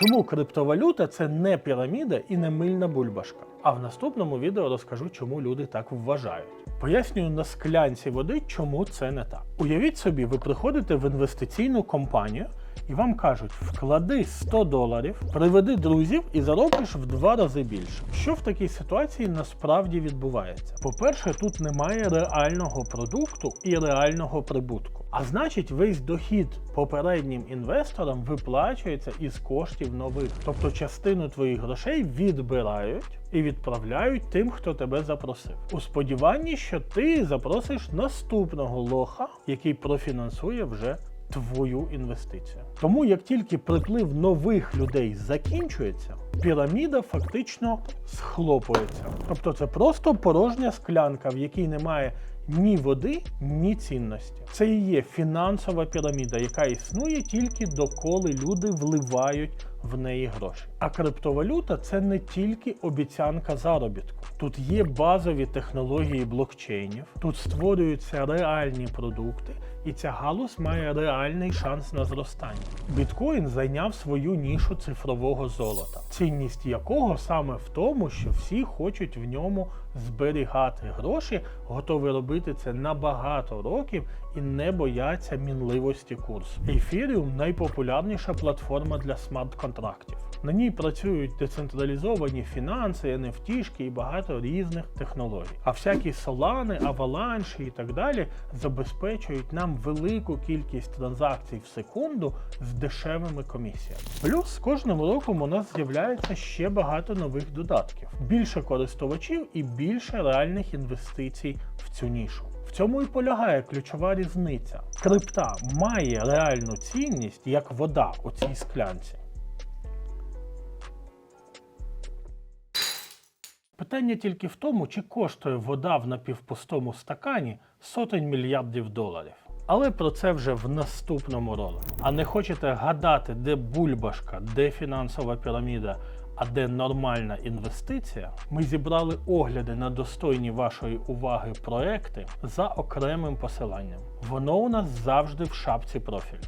Чому криптовалюта це не піраміда і не мильна бульбашка? А в наступному відео розкажу, чому люди так вважають. Пояснюю на склянці води, чому це не так. Уявіть собі, ви приходите в інвестиційну компанію. І вам кажуть, вклади 100 доларів, приведи друзів і заробиш в два рази більше. Що в такій ситуації насправді відбувається? По-перше, тут немає реального продукту і реального прибутку. А значить, весь дохід попереднім інвесторам виплачується із коштів нових. Тобто частину твоїх грошей відбирають і відправляють тим, хто тебе запросив. У сподіванні, що ти запросиш наступного лоха, який профінансує вже твою інвестицію. Тому як тільки приплив нових людей закінчується, піраміда фактично схлопується. Тобто це просто порожня склянка, в якій немає ні води, ні цінності. Це і є фінансова піраміда, яка існує тільки доколи люди вливають в неї гроші. А криптовалюта це не тільки обіцянка заробітку. Тут є базові технології блокчейнів, тут створюються реальні продукти, і ця галузь має реальний шанс на зростання. Біткоін зайняв свою нішу цифрового золота, цінність якого саме в тому, що всі хочуть в ньому зберігати гроші, готові робити це на багато років і не бояться мінливості курсу. Ethereum – найпопулярніша платформа для смарт-контрактів. На ній працюють децентралізовані фінанси, NFT і багато різних технологій. А всякі солани, аваланші і так далі забезпечують нам велику кількість транзакцій в секунду з дешевими комісіями. Плюс з кожним роком у нас з'являється ще багато нових додатків, більше користувачів і більше реальних інвестицій в цю нішу. В цьому і полягає ключова різниця. Крипта має реальну цінність як вода у цій склянці. Питання тільки в тому, чи коштує вода в напівпустому стакані сотень мільярдів доларів. Але про це вже в наступному ролику. А не хочете гадати, де бульбашка, де фінансова піраміда, а де нормальна інвестиція? Ми зібрали огляди на достойні вашої уваги проекти за окремим посиланням. Воно у нас завжди в шапці профілю.